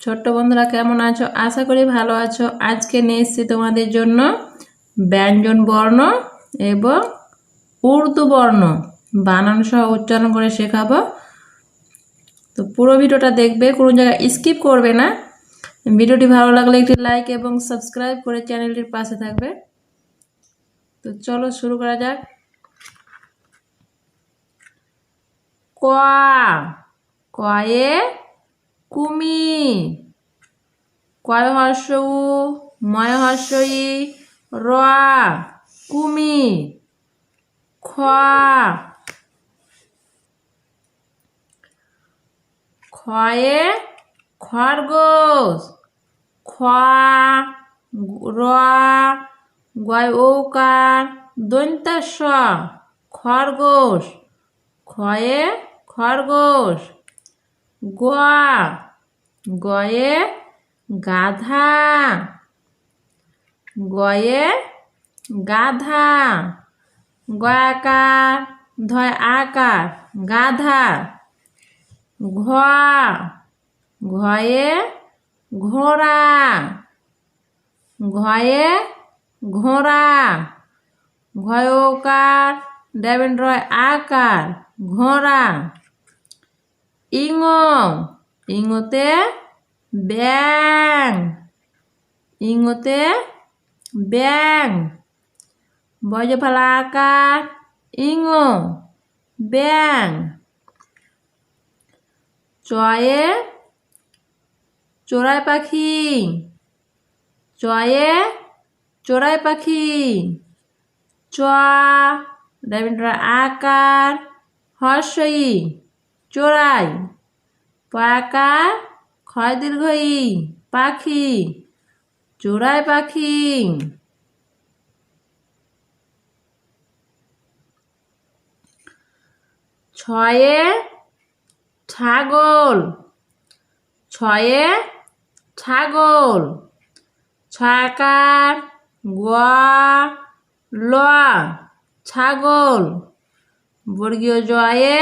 ছোট্ট বন্ধুরা, কেমন আছো? আশা করি ভালো আছো। আজকে নিয়ে এসেছি তোমাদের জন্য ব্যঞ্জন বর্ণ এবং উর্দু বর্ণ। বানান সহ উচ্চারণ করে শেখাবো। তো পুরো ভিডিওটা দেখবে, কোনো জায়গায় স্কিপ করবে না। ভিডিওটি ভালো লাগলে একটি লাইক এবং সাবস্ক্রাইব করে চ্যানেলটির পাশে থাকবে। তো চলো শুরু করা যাক। কয়ে কুমির কয় হর্ষ উ? ময় হর্ষ ই? র। কুমির খ। খয়ে খরগোশ। খ। র। গয় ঔকার। দন্তাস খরগোশ। খয়ে খরগোশ। গোয়া গয়ে গাধা। গয়ে গাধা। গয়াকার ধয় আকার, গাধা। ঘ। ঘয়ে ঘোড়া। ঘয়ে ঘোড়া। ঘয়কার রয় আকার, ঘোড়া। ইঙ ইঙতে ব্যাং ইঙতে ব্যাং বজ আকার ইঙ ব্যাং চয়ে চোরাই পাখি চয়ে চোরাই পাখি চ রবীন্দ্র আকার হর্ষই চোরাই, পাকা ক্ষয় দীর্ঘই পাখি, চোরাই পাখি। ছয়ে ছাগল ছয়ে ছাগল ছয়াকার গোয়া ল ছাগল, বর্গীয় জয়ে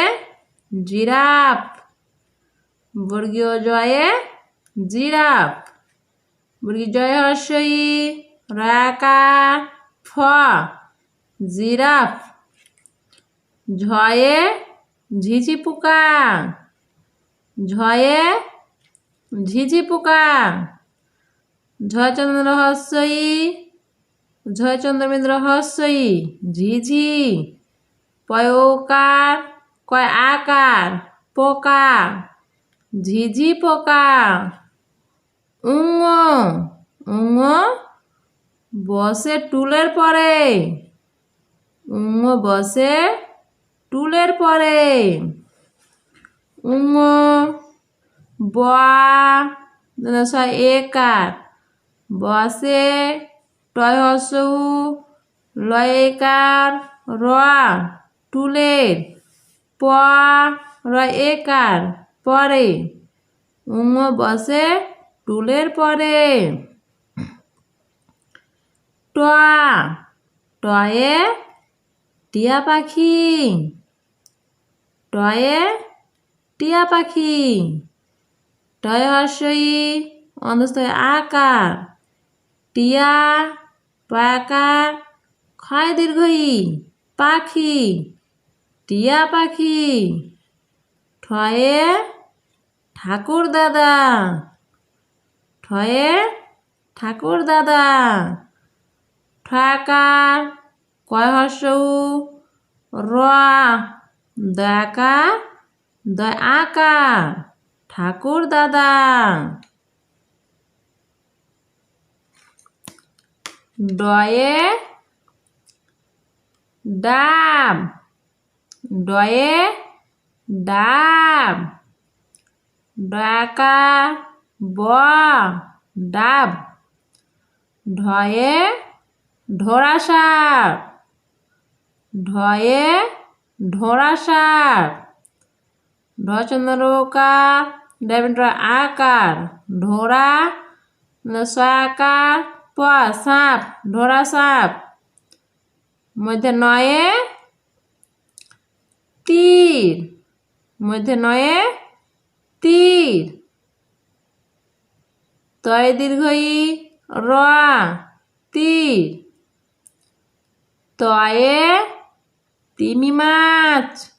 জিরাফ। বর্গীয় জয়ে জিরাফ। বর্গীয় জয় হর্ষই রাকার ফ, জিরাফ। ঝয়ে ঝিঝি পোকা। ঝয়ে ঝিঝি পোকা। ঝয়চন্দ্র হস্যই ঝয়চন্দ্রমিন্দ্র হস্যই ঝিঝি। পয়কার কয় আকার, পোকা, ঝিঝি পোকা, উঙ উঙ, বসে টুলের পরে, উঙ বসে টুলের পরে, উঙ বয়া একার, বসে টয় হসু লয়কার র টুলের। প রয় একার পরে। উঙ বসে টুলের পরে। টয়া টয়ে টিয়া পাখি। টয়ে টিয়া পাখি। টয় হর্ষই অন্ধস্থয় আকার। টিয়া পাকার ক্ষয় দীর্ঘই পাখি। টিয়া পাখি। ঠয়ে ঠাকুর দাদা। ঠয়ে ঠাকুর দাদা। ঠাকার কয় হর্ষ র দয়াকার দয় আকার ঠাকুর দাদা। ডয়ে ডাব। ডয়ে ডাব ডাকা ব, ডাব ঢয়ে ঢোড়া সাপ ঢয়ে ঢোড়া সাপ ঢচন্দ্রকা ডেবেন্দ্র আকার ঢোড়া সাকার, প সাপ ঢোড়া সাপ, মধ্যে নয়ে তীর। মধ্যে নয়ে, তীর। তয় দীর্ঘই র তীর। তয়ে তিমি মাছ।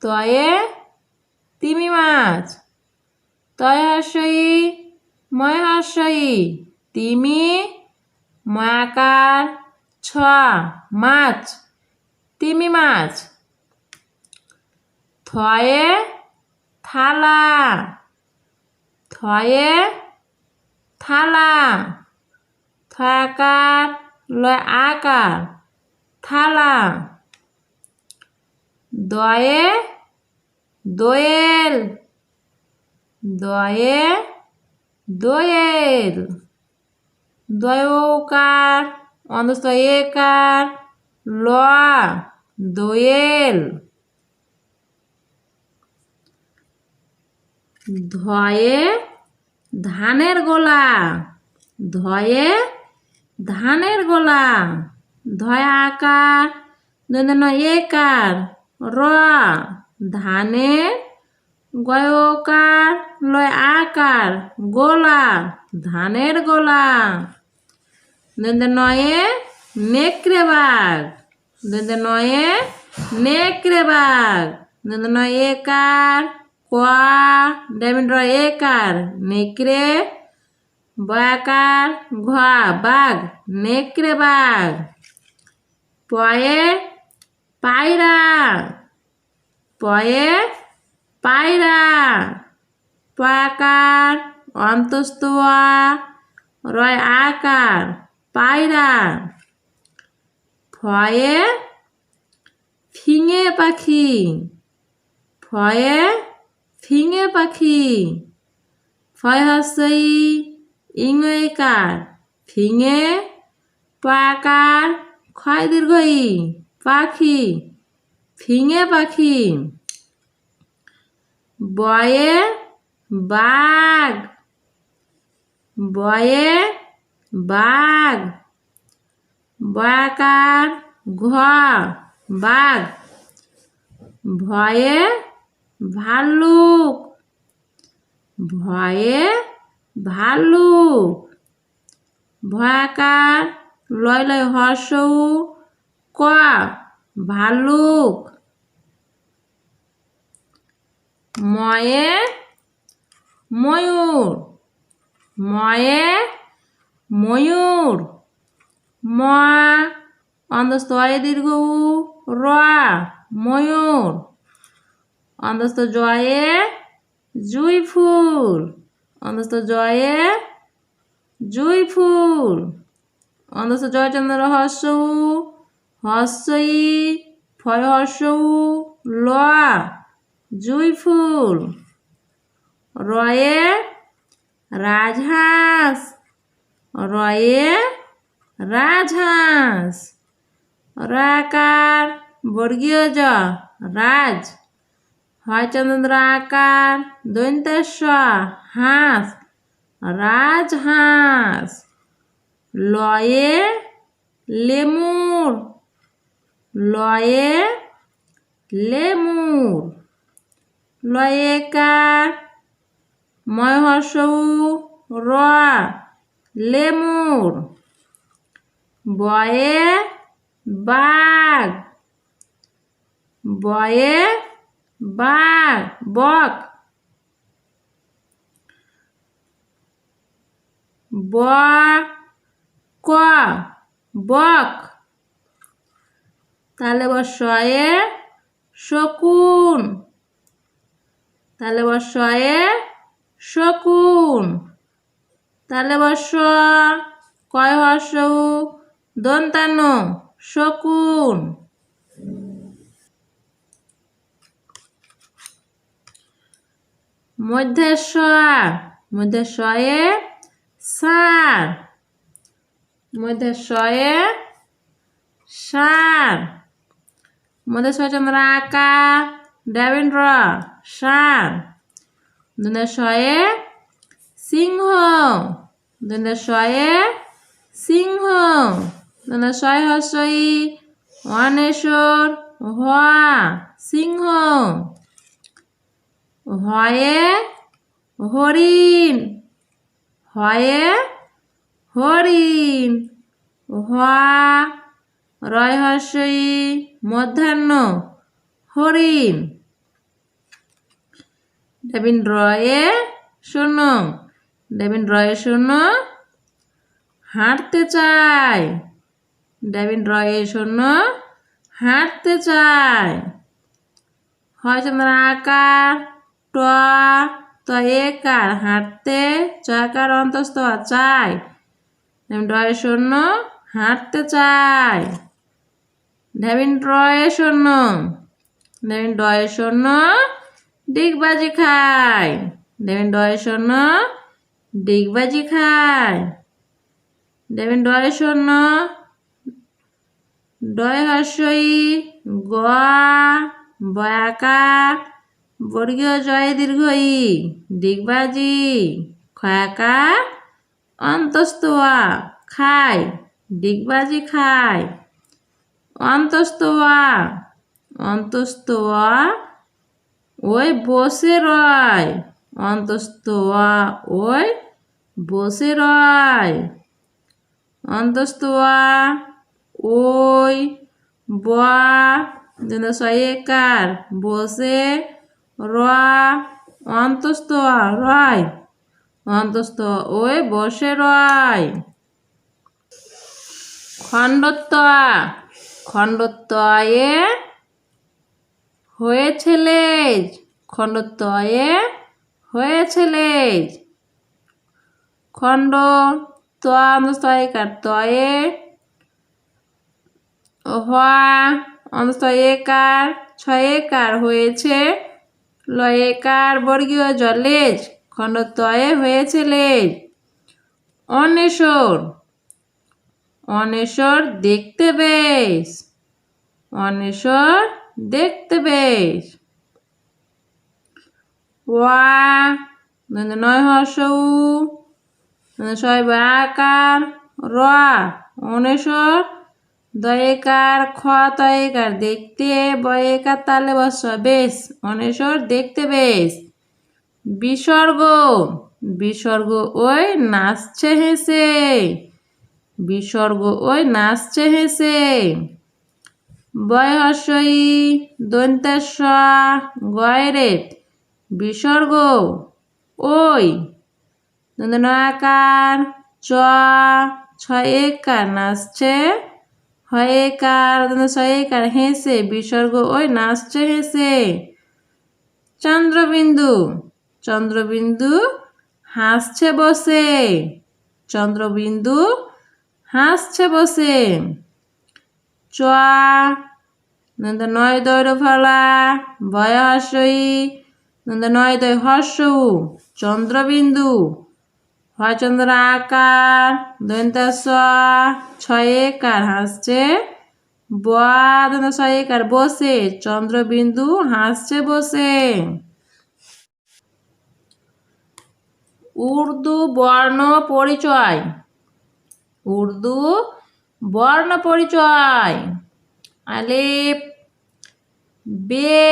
তয়ে তিমি মাছ। তয় হাস্যই ময় হাস্যই তিমি, ময়াকার ছ মাছ, তিমি মাছ। থয়ে থালা। থয়ে থালা। থয়াকার লয় আকার থালা। দয়ে দোয়েল। দয়ে দোয়েল। দয়কার অন্তস্থ একার ল দোয়েল। ধয়ে ধানের গোলা ধয়ে ধানের গোলা, ধয় আকার দন্ত একার, র, ধানের গয়কার লয় আকার, গোলা, ধানের গোলা দন্ত নয়ে নেকড়ে বাঘ দন্ত নয়ে নেকড়ে বাঘ দন্ত নয় একার কোয়া ডেমিন্দ্র একার, নেকড়ে, বয়াকার ঘা বাঘ, নেকড়ে বাঘ। পয়ে পায়রা পয়ে পায়রা। পয়াকার অন্তস্তোয়া রয় আকার, পায়রা। ফয়ে ফিঙে পাখি, ফয়ে ফিঙে পাখি। ফয় হসই ইংকার ফিঙে পাকার ক্ষয় পাখি ফিঙে পাখি। বয়ে বাঘ বয়ে বাঘ বয়াকার ঘ, বাঘ। ভয়ে ভাল্লুক। ভয়ে ভাল্লুক। ভয়াকার লয় লয় হর্ষৌ ক ভাল্লুক। ময়ে ময়ূর। ময়ে ময়ূর। ম অন্ধস্থ দীর্ঘ র ময়ূর। অন্ধস্থ জয়ে জুই ফুল। অন্ধস্থ জয়ে জুই ফুল। অন্ধস্থ জয়চন্দ্র হর্ষ হর্ষই ফয় হর্ষ ল জুই ফুল। রয়ে রাজহাঁস। রয়ে রাজহাঁস। রাকার বর্গীয় জ, রাজ। হয় চন্দ্র আকার দৈন্তেশ্বর হাঁস রাজহাঁস লয়ে লেমুর লয়ে লেমুর লয়েকার ময়হর্ষৌ র লেমুর বয়ে বাঘ বয়ে বাঘ বক ব ক বক তাহলে বসয়ে শকুন। তাহলে বসয়ে শকুন। তাহলে বর্ষ কয় হর্ষ দন্তান্ন, শকুন। মধ্যেশ্বর মধ্যেশ্বয়ে সার মধ্যেশ্বয়ে সার, মধ্যেশ্বর চন্দ্র আকা দেবেন্দ্র সার দুনেশ্বয়ে সিংহ দুনেশ্বয়ে সিংহ দুনেশ্বয় হস্যই অনেশ্বর, হওয়া, সিংহ। হয়ে হরিণ হয়ে হরিণ হা রয় মধ্যাহ্ন হরিণ। ডেবিন রয়ে শূন্য ডেবিন রয়ে শূন্য, হাঁটতে চায়। ডেবিন রয়ে শূন্য, হাঁটতে চায়। হয় চন্দ্র আকার ট একার হাঁটতে চকার অন্তস্থ চায় ডয়ে শূন্য হাঁটতে চায় ঢেবিন ড্রয়ে শূন্য ঢেবিন ডয়ে শূন্য ডিগবাজি খায় ঢেবিন ডয়ে শূন্য ডিগবাজি খায় ঢেবিন ডয়ে শূন্য ডয় হর্ষই গ বয়াকার বর্গীয় জয় দীর্ঘই ডিগবাজি খয়াকা, অন্তস্তোয়া খায় ডিগবাজি খায় অন্তস্তোয়া অন্তস্তোয়া, ওই বসে রয়, অন্তস্তোয়া, ওই বসে রয়, অন্তস্তোয়া, ওই বা, যেন সয়েকার বসে র অন্তস্থ রয় অন্তস্থ, ওই বসে রয় খণ্ডত্ব খণ্ডত্বয়ে হয়েছে লেজ। খণ্ডত্বয়ে হয়েছে লেজ। খণ্ড তয়কার তয়ে হওয়া অন্তস্তয়কার ছয়েকার হয়েছে লয়েকার বর্গীয় জলেজ খণ্ডতয়ে হয়েছে অনেশ্বর অনেশ্বর দেখতে বেশ। অনেশ্বর দেখতে বেশ। ওয়া নয় হর্ষ ছয় আকার র অনেশ্বর দয়েকার খ তয়েকার, দেখতে বয়েকার তালে বস, বেশ অনেশ্বর দেখতে বেশ। বিসর্গ বিসর্গ ওই নাচছে হেসে। বিসর্গ ওই নাচছে হেসে। বয়হর্ষই দন্তেশ গয়রেট, বিসর্গ ওই নয়কার চ ছয় একার নাচছে হয়েকার ছয়েকার হেসে, বিসর্গ ওই নাচছে হেসে। চন্দ্রবিন্দু চন্দ্রবিন্দু হাসছে বসে। চন্দ্রবিন্দু হাসছে বসে। চ নয় দৈর ফলা ভয় হর্ষই নয় দয় হর্ষ চন্দ্রবিন্দু হয় চন্দ্র আকার দৈন্তাস ছয় একার হাসছে বাদন ছয় একার বসে, চন্দ্রবিন্দু হাসছে বসে। উর্দু বর্ণ পরিচয়। উর্দু বর্ণ পরিচয়। আলিপ, বে,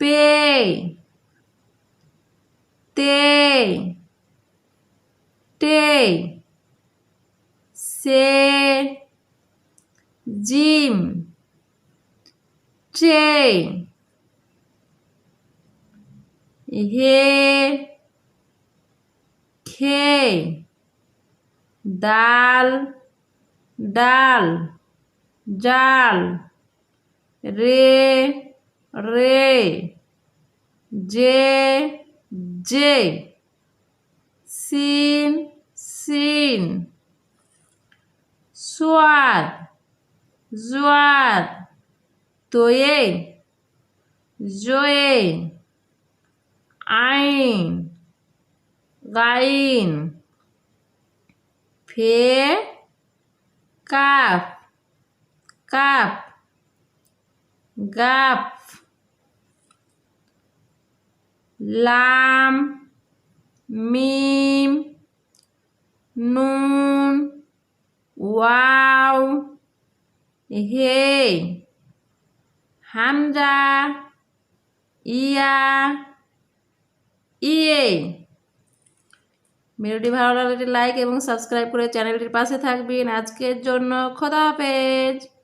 পে। তে টে সে জিম চে হে খে দাল ডাল জাল রে রে যে যে সিন সিন সোয়াদ জোয়াদ তোয়ে জোয়ে আইন গাইন ফে কাপ কাপ গাপ লাম, মিম, নুন, ওয়াও, হে, হামজা, ইয়া ইয়ে। ভিডিওটি ভালো লাগলে লাইক এবং সাবস্ক্রাইব করে চ্যানেলটির পাশে থাকবেন। আজকের জন্য খোদা হাফেজ।